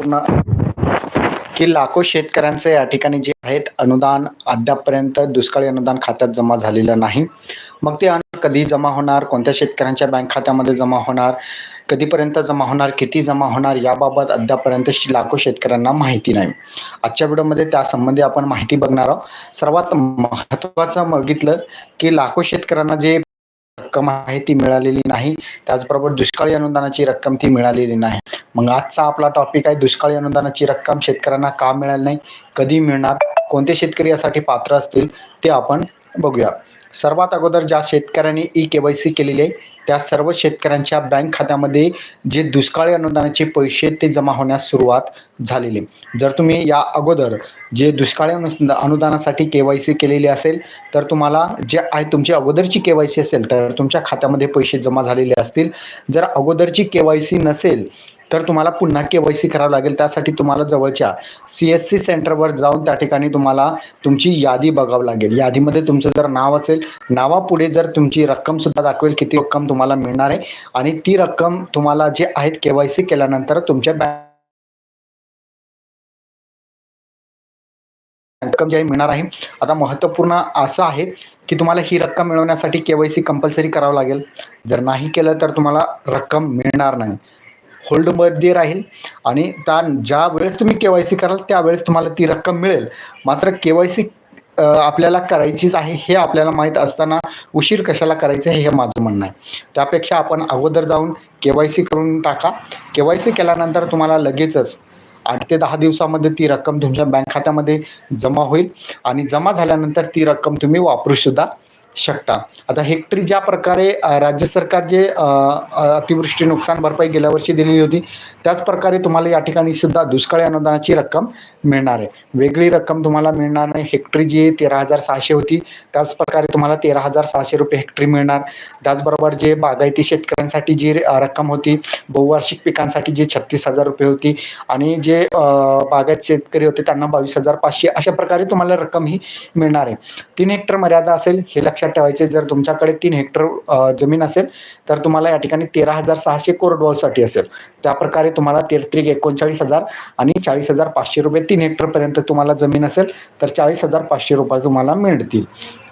पूर्ण की लाखो शेतकऱ्यांचे या ठिकाणी जे आहेत अनुदान अद्यापपर्यंत दुष्काळी अनुदान खात्यात जमा झालेलं नाही. मग ते कधी जमा होणार कोणत्या शेतकऱ्यांच्या बँक खात्यामध्ये जमा होणार कधीपर्यंत जमा होणार किती जमा होणार याबाबत अद्यापर्यंत लाखो शेतकऱ्यांना माहिती नाही. आजच्या व्हिडिओमध्ये त्यासंबंधी आपण माहिती बघणार आहोत. सर्वात महत्त्वाचं बघितलं की लाखो शेतकऱ्यांना जे रक्कम आहे ती मिळालेली नाही. त्याचबरोबर दुष्काळी अनुदानाची रक्कम ती मिळालेली नाही. मग आजचा आपला टॉपिक आहे दुष्काळी अनुदानाची रक्कम शेतकऱ्यांना का मिळाली नाही? कधी मिळणार? कोणते शेतकरी यासाठी पात्र असतील? ते आपण बघूया. सर्वात अगोदर ज्या शेतकऱ्यांनी ई के वाय सी केलेली आहे त्या सर्व शेतकऱ्यांच्या बँक खात्यामध्ये जे दुष्काळी अनुदानाचे पैसे ते जमा होण्यास सुरुवात झालेली जर तुम्ही या अगोदर जे दुष्काळी अनु अनुदानासाठी के वाय सी केलेली असेल तर तुम्हाला जे आहे तुमची अगोदरची के वाय सी असेल तर तुमच्या खात्यामध्ये पैसे जमा झालेले असतील. जर अगोदरची के वाय सी नसेल तर तुम्हाला पुन्हा के वाय सी करावं लागेल. त्यासाठी तुम्हाला जवळच्या सी एस सी सेंटरवर जाऊन त्या ठिकाणी तुम्हाला तुमची यादी बघावं लागेल. यादीमध्ये तुमचं जर नाव असेल नावापुढे जर तुमची रक्कमसुद्धा दाखवेल किती रक्कम तुम्हाला मिळणार आहे आणि ती रक्कम तुम्हाला जे आहेत के वाय सी केल्यानंतर तुमच्या बँक रक्कम जी आहे मिळणार आहे. आता महत्त्वपूर्ण असं आहे की तुम्हाला ही रक्कम मिळवण्यासाठी के वाय सी कंपल्सरी करावं लागेल. जर नाही केलं तर तुम्हाला रक्कम मिळणार नाही. होल्डमध्ये राहील. आणि त्या ज्या वेळेस तुम्ही के वाय सी कराल त्यावेळेस तुम्हाला ती रक्कम मिळेल. मात्र के वाय सी आपल्याला करायचीच आहे हे आपल्याला माहीत असताना उशीर कशाला करायचं हे माझं म्हणणं आहे. त्यापेक्षा आपण अगोदर जाऊन के वाय सी करून टाका. के वाय सी केल्यानंतर तुम्हाला लगेचच आठ ते दहा दिवसामध्ये ती रक्कम तुमच्या बँक खात्यामध्ये जमा होईल. आणि जमा झाल्यानंतर ती रक्कम तुम्ही वापरू सुद्धा शकता. आता हेक्टरी ज्या प्रकारे राज्य सरकार जे अतिवृष्टी नुकसान भरपाई गेल्या वर्षी दिलेली होती त्याच प्रकारे तुम्हाला या ठिकाणी सुद्धा दुष्काळी अनुदानाची रक्कम मिळणार आहे. वेगळी रक्कम तुम्हाला मिळणार नाही. हेक्टरी जी तेरा हजार सहाशे होती. त्याच प्रकारे तुम्हाला तेरा हजार सहाशे रुपये हेक्टरी मिळणार. त्याचबरोबर जे बागायती शेतकऱ्यांसाठी जी रक्कम होती बहुवार्षिक पिकांसाठी जी छत्तीस हजार रुपये होती आणि जे बागायत शेतकरी होते त्यांना बावीस हजार पाचशे अशा प्रकारे तुम्हाला रक्कम ही मिळणार आहे. तीन हेक्टर मर्यादा असेल हे लक्षात ठेवायचे. जर तुमच्याकडे तीन हेक्टर जमीन असेल तर तुम्हाला या ठिकाणी तेरा हजार सहाशे कोरडवाऊसाठी असेल. त्या प्रकारे तुम्हाला तेहत्रिक एकोणचाळीस हजार आणि चाळीस हजार पाचशे रुपये तीन हेक्टरपर्यंत तुम्हाला जमीन असेल तर चाळीस हजार पाचशे रुपये तुम्हाला मिळतील.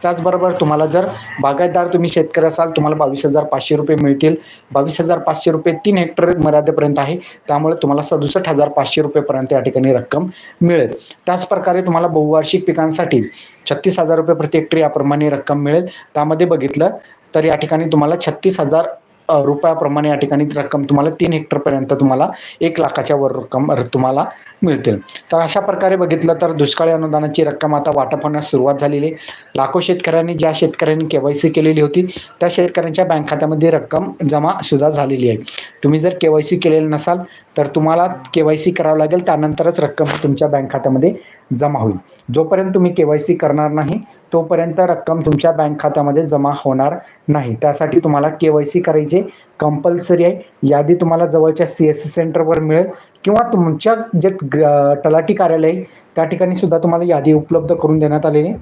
त्याचबरोबर तुम्हाला जर बागायतदार तुम्ही शेतकरी असाल तुम्हाला बावीस हजार पाचशे रुपये मिळतील. बावीस हजार पाचशे रुपये तीन हेक्टर मर्यादेपर्यंत आहे. त्यामुळे तुम्हाला सदुसष्ट हजार पाचशे रुपयेपर्यंत या ठिकाणी रक्कम मिळेल. त्याचप्रकारे तुम्हाला बहुवार्षिक पिकांसाठी छत्तीस हजार रुपये प्रति हेक्टर याप्रमाणे रक्कम मिळेल. त्यामध्ये बघितलं तर या ठिकाणी तुम्हाला छत्तीस हजार रुपयाप्रमाणे या ठिकाणी रक्कम तुम्हाला तीन हेक्टरपर्यंत तुम्हाला एक लाखाच्या वर रक्कम र- तुम्हाला मिळतील. तर अशा प्रकारे बघितलं तर दुष्काळी अनुदानाची रक्कम आता वाटप होण्यास सुरुवात झालेली आहे. लाखो शेतकऱ्यांनी ज्या शेतकऱ्यांनी के वाय सी केलेली होती त्या शेतकऱ्यांच्या बँक खात्यामध्ये रक्कम जमा सुद्धा झालेली आहे. तुम्ही जर के वाय सी केलेलं नसाल तर तुम्हाला के वाय सी करावं लागेल त्यानंतरच रक्कम तुमच्या बँक खात्यामध्ये जमा होईल. जोपर्यंत तुम्ही के वाय सी करणार नाही तोपर्यंत रक्कम तुमच्या बँक खात्यामध्ये जमा होणार नाही. त्यासाठी तुम्हाला के वाय सी करायची कंपल्सरी आहे. यादी तुम्हाला जवळच्या सी एस सी सेंटरवर मिळेल किंवा तुमच्या जे ग- तलाठी कार्यालय आहे, त्या ठिकाणी सुद्धा तुम्हाला यादी उपलब्ध करून देण्यात आलेली.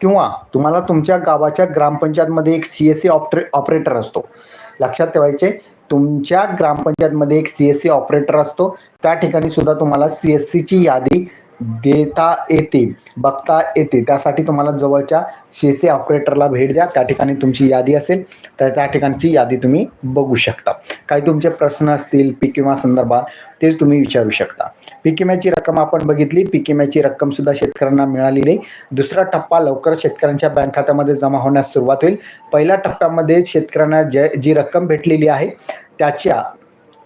किंवा तुम्हाला तुमच्या गावाच्या ग्रामपंचायतमध्ये एक सी एस सी ऑपरे ऑपरेटर असतो. लक्षात ठेवायचे तुमच्या ग्रामपंचायतमध्ये एक सी एस सी ऑपरेटर असतो. त्या ठिकाणी सुद्धा तुम्हाला सी एस सीची यादी देता येते बघता येते. त्यासाठी तुम्हाला जवळच्या सी सी ऑपरेटरला भेट द्या. त्या ठिकाणी तुमची यादी असेल तर त्या ठिकाणची यादी तुम्ही बघू शकता. काही तुमचे प्रश्न असतील पीक विमा संदर्भात ते तुम्ही विचारू शकता. पीक विम्याची रक्कम आपण बघितली. पीक विम्याची रक्कमसुद्धा शेतकऱ्यांना मिळालेली नाही दुसरा टप्पा लवकर शेतकऱ्यांच्या बँक खात्यामध्ये जमा होण्यास सुरुवात होईल. पहिल्या टप्प्यामध्ये शेतकऱ्यांना जे जी रक्कम भेटलेली आहे त्याच्या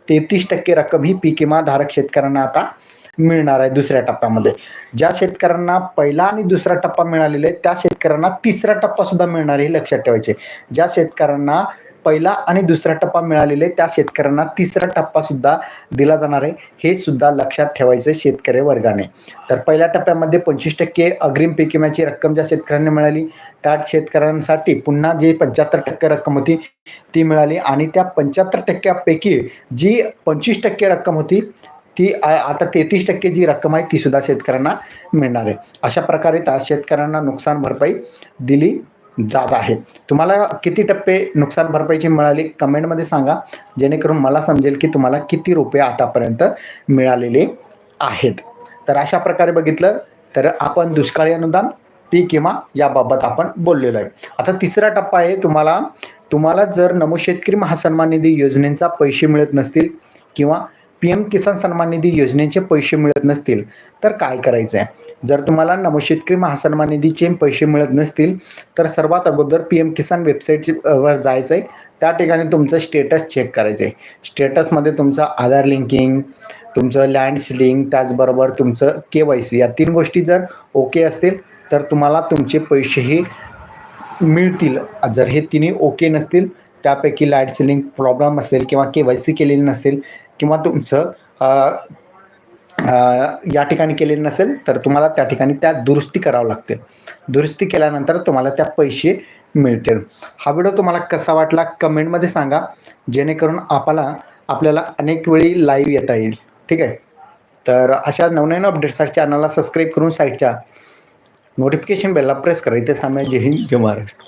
तेहतीस टक्के रक्कम ही पीक विमा धारक शेतकऱ्यांना आता मिळणार आहे दुसऱ्या टप्प्यामध्ये. ज्या शेतकऱ्यांना पहिला आणि दुसरा टप्पा मिळालेला आहे त्या शेतकऱ्यांना तिसरा टप्पा सुद्धा मिळणार हे लक्षात ठेवायचे. ज्या शेतकऱ्यांना पहिला आणि दुसरा टप्पा मिळालेले त्या शेतकऱ्यांना तिसरा टप्पा सुद्धा दिला जाणार आहे हे सुद्धा लक्षात ठेवायचं शेतकरी वर्गाने. तर पहिल्या टप्प्यामध्ये पंचवीस टक्के अग्रिम पीक विम्याची रक्कम ज्या शेतकऱ्यांना मिळाली त्या शेतकऱ्यांसाठी पुन्हा जी पंच्याहत्तर टक्के रक्कम होती ती मिळाली. आणि त्या पंच्याहत्तर टक्क्यापैकी जी पंचवीस टक्के रक्कम होती ती आता तेहतीस टक्के जी रक्कम आहे ती सुद्धा शेतकऱ्यांना मिळणार आहे. अशा प्रकारे त्या शेतकऱ्यांना नुकसान भरपाई दिली जात आहे. तुम्हाला किती टप्पे नुकसान भरपाईची मिळाली कमेंटमध्ये सांगा. जेणेकरून मला समजेल की तुम्हाला किती रुपये आतापर्यंत मिळालेले आहेत. तर अशा प्रकारे बघितलं तर आपण दुष्काळी अनुदान पीक किंवा याबाबत आपण बोललेलो आहे. आता तिसरा टप्पा आहे तुम्हाला तुम्हाला जर नमो शेतकरी महासन्मान निधी योजनेचा पैसे मिळत नसतील किंवा पी एम किसान सन्मान निधी योजनेचे पैसे मिळत नसतील तर काय करायचं आहे जर तुम्हाला नमो शेतकरी महासन्मान निधीचे पैसे मिळत नसतील तर सर्वात अगोदर पी एम किसान वेबसाईट वर जायचं आहे त्या ठिकाणी तुमचं स्टेटस चेक करायचं आहे स्टेटसमध्ये तुमचं आधार लिंकिंग तुमचं लँड सिलिंग त्याचबरोबर तुमचं के वाय सी या तीन गोष्टी जर ओके असतील तर तुम्हाला तुमचे पैसेही मिळतील. जर हे तिन्ही ओके नसतील त्यापैकी लाइट सिलिंग प्रॉब्लेम असेल किंवा के वाय सी केलेली नसेल किंवा तुमचं या ठिकाणी केलेलं नसेल तर तुम्हाला त्या ठिकाणी त्या दुरुस्ती करावं लागते. दुरुस्ती केल्यानंतर तुम्हाला त्या पैसे मिळतील हा व्हिडिओ तुम्हाला कसा वाटला कमेंटमध्ये सांगा जेणेकरून आपल्याला आपल्याला अनेक वेळी लाईव्ह येता येईल. ठीक आहे? तर अशा नवनवीन अपडेट्ससाठी चॅनलला सबस्क्राईब करून साईटच्या नोटिफिकेशन बेलला प्रेस करा. इथे सामने जय हिंद जय महाराष्ट्र.